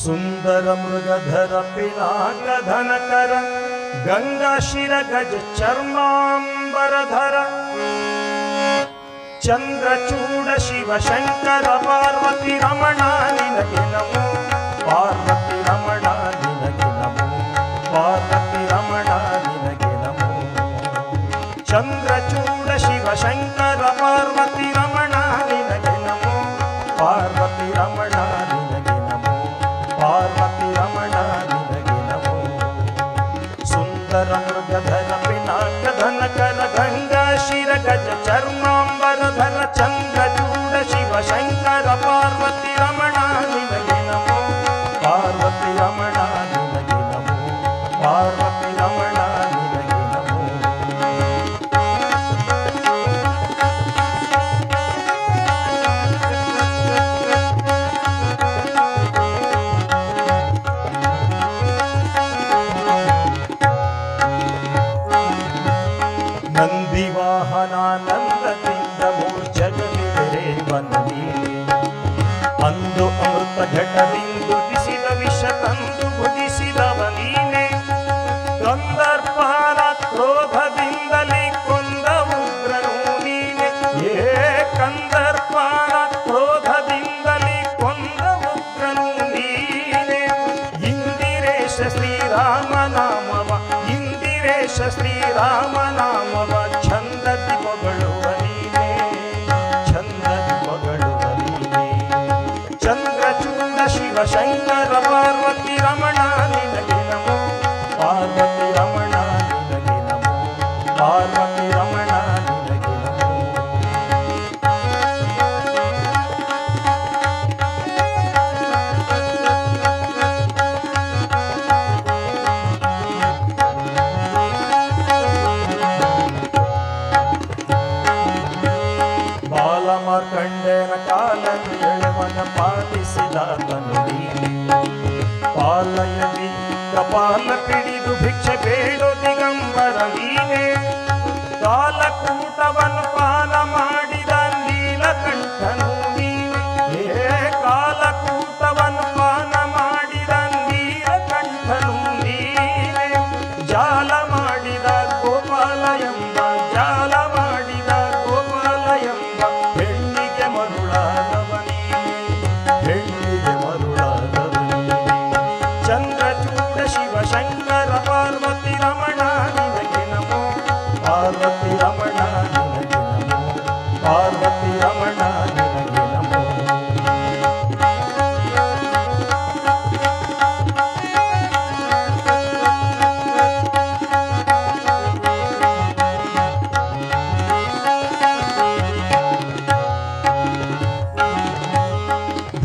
सुन्दर मृगधर पिनाकधनकर गङ्गाशिरगज चर्माम्बरधर। चन्द्रचूड शिव शङ्कर पार्वती रमणानि नमो पार्वती रमणानि नमो पार्वती रमणानि नमो चन्द्रचूड चर्मांबर धर चंद्र ನಂದಿ ವಾಹನ ನಂದದಿಂದ ಮೂರ್ಛಗಲಿದರೆ ಬಂದೀನಿ ಅಂದು ಅಮೃತ ಘಟದಿಂದು ದಿಸಿದ ವಿಷ ತಂದು ಭುಜಿಸಿದವ ನೀನೆ ಕಂದರ್ಪಾಲ ಕ್ರೋಧದಿಂದಲೇ ಕೊಂದ ಉಗ್ರನು ನೀನೆ ಏ ಕಂದರ್ಪಾಲ ಕ್ರೋಧದಿಂದಲೇ ಕೊಂದ ಉಗ್ರನು ನೀನೆ ಇಂದಿರೇಶ ಶ್ರೀರಾಮ ನಾಮವ ಇಂದಿರೇಶ ಶ್ರೀರಾಮ శంకర పార్వతి రమణ నిలగి నమో పార్వతి రమణ పార్వతి రమణ నిలగి నమో కాలం ಧರ್ಮವನ ಪಾಲಿಸಿದಾತನು ನೀನೆ ಪಾಲಯಲಿ ಕಪಾಲ ಪಿಡಿದು ಭಿಕ್ಷೆ ಬೇಡ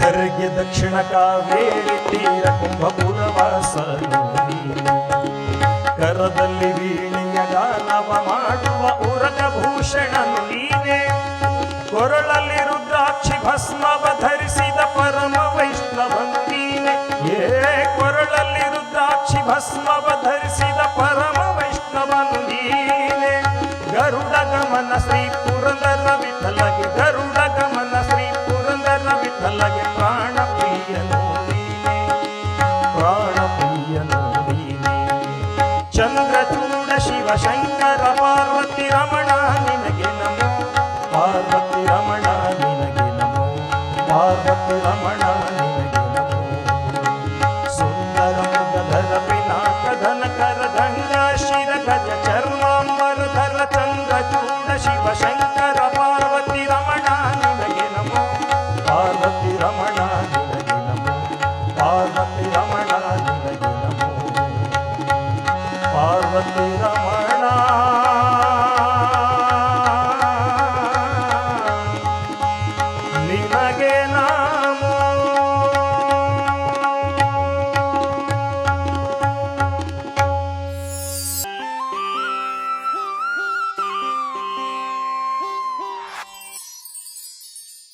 ಧರ್ಗೆ ದಕ್ಷಿಣ ಕಾವೇರಿ ತೀರ ಕುಂಭಪುರವಾಸನು. ನೀನು. ಕರದಲ್ಲಿ ವೀಣೆಯ ಗಾನವ ಮಾಡುವ ಉರಗ ಭೂಷಣನು ನೀನೆ. ಕೊರಳಲ್ಲಿ ರುದ್ರಾಕ್ಷಿ ಭಸ್ಮವ ಧರಿಸಿದ ಪರಮ ವೈಷ್ಣವನು ನೀನೆ. ಏ, ಕೊರಳಲ್ಲಿ ರುದ್ರಾಕ್ಷಿ ಭಸ್ಮವ ಧರಿಸಿದ ಪರಮ ವೈಷ್ಣವನು ನೀನೆ. ಗರುಡ ಗಮನ ಶ್ರೀ ಚಂದ್ರಚೂಡ ಶಿವ ಶಂಕರ ಪಾರ್ವತಿ ರಮಣ ನಿನಗೆ ನಮೋ ಪಾರ್ವತಿ ರಮಣ ನಿನಗೆ ನಮೋ ಪಾರ್ವತಿ ರಮಣ ನಿನಗೆ ನಮೋ ಸುಂದರ ಮೃಗಧರ ಪಿನಾಕ ಧನಕರ ಗಂಗಾ ಶಿರ ಗಜ ಚರ್ಮಾಂಬರ ಧರ ಚಂದ್ರಚೂಡ ಶಿವ ಶಂಕರ